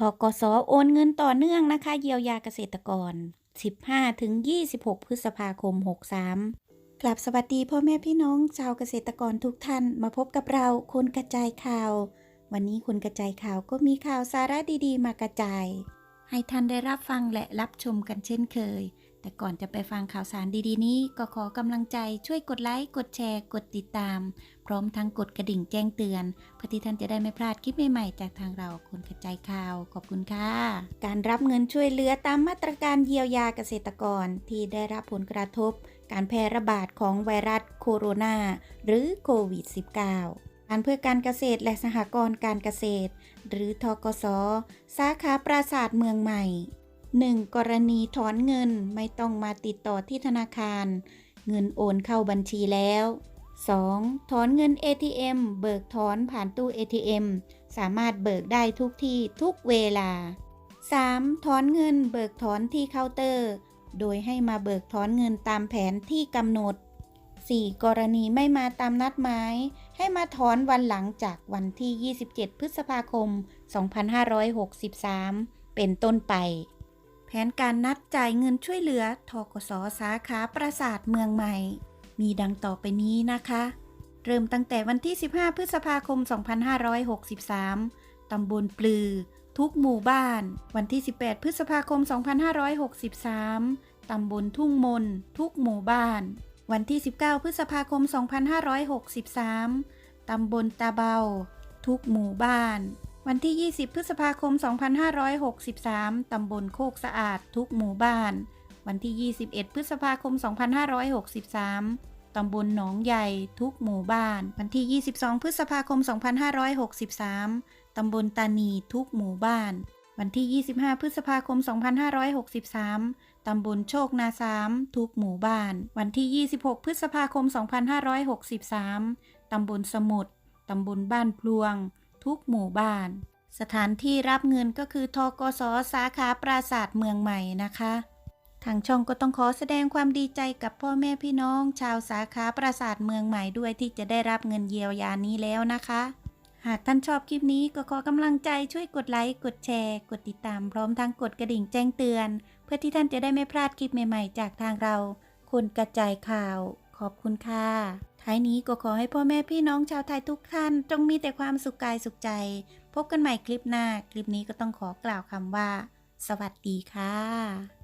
ทกสโอนเงินต่อเนื่องนะคะ เยียวยาเกษตรกร 15-26 พฤษภาคม 63 กลับสวัสดีพ่อแม่พี่น้องชาวเกษตรกรทุกท่าน มาพบกับเราคนกระจายข่าว วันนี้คนกระจายข่าวก็มีข่าวสาระดีๆ มากระจาย ให้ท่านได้รับฟังและรับชมกันเช่นเคย แต่ก่อนจะไปฟังข่าวสารดีๆ นี้ก็ขอกำลังใจช่วยกดไลค์ กดแชร์ กดติดตาม พร้อมทั้งกดกระดิ่งแจ้งเตือนเพื่อที่ท่านจะได้ไม่พลาดคลิปใหม่ๆ จากทางเราคนกระจายข่าว ขอบคุณค่ะ การรับเงินช่วยเหลือตามมาตรการเยียวยาเกษตรกรที่ได้รับผลกระทบ การแพร่ระบาดของไวรัสโคโรนาหรือโควิด -19 การเพื่อการเกษตรและสหกรณ์การเกษตร หรือทกสสาขาปราสาทเมืองใหม่ 1. กรณีถอนเงินไม่ต้องมาติดต่อที่ธนาคาร เงินโอนเข้าบัญชีแล้ว 2. ถอนเงิน ATM เบิกถอนผ่านตู้ ATM สามารถเบิกได้ทุกที่ทุกเวลา 3. ถอนเงินเบิกถอนที่เคาน์เตอร์ โดยให้มาเบิกถอนเงินตามแผนที่กำหนด 4. กรณีไม่มาตามนัดหมายให้มาถอนวันหลังจากวันที่ 27 พฤษภาคม 2563 เป็นต้นไป แผนการนัดจ่ายเงินช่วยเหลือทกสสาขาปราสาทเมืองใหม่ มีดังต่อไปนี้นะคะ เริ่มตั้งแต่วันที่ 15 พฤษภาคม 2563 ตำบลปลือ ทุกหมู่บ้าน วันที่ 18 พฤษภาคม 2563 ตำบลทุ่งมน ทุกหมู่บ้าน วันที่ 19 พฤษภาคม 2563 ตำบลตาเบา ทุกหมู่บ้าน วันที่ 20 พฤษภาคม 2563 ตำบลโคกสะอาดทุกหมู่บ้าน วันที่ 21 พฤษภาคม 2563 ตำบลหนองใหญ่ทุกหมู่บ้าน วันที่ 22 พฤษภาคม 2563 ตำบลตานีทุกหมู่บ้าน วันที่ 25 พฤษภาคม 2563 ตำบลโชคนาสามทุกหมู่บ้าน วันที่ 26 พฤษภาคม 2563 ตำบลสมุทรตำบลบ้านพลวง ทุกหมู่บ้าน สถานที่รับเงินก็คือทกสสาขาปราสาทเมืองใหม่นะคะ ทางช่องก็ต้องขอแสดงความดีใจกับพ่อแม่พี่น้อง ชาวสาขาปราสาทเมืองใหม่ด้วยที่จะได้รับเงินเยียวยานี้แล้วนะคะ หากท่านชอบคลิปนี้ก็ขอกำลังใจช่วยกดไลค์กดแชร์ กดติดตามพร้อมทั้งกดกระดิ่งแจ้งเตือน เพื่อที่ท่านจะได้ไม่พลาดคลิปใหม่ ๆ จากทางเราคนกระจายข่าว ขอบคุณค่ะ ท้ายนี้ก็ขอให้พ่อแม่พี่น้องชาวไทยทุกท่านจงมีแต่ความสุขกายสุขใจ พบกันใหม่คลิปหน้า คลิปนี้ก็ต้องขอกล่าวคำว่า สวัสดีค่ะ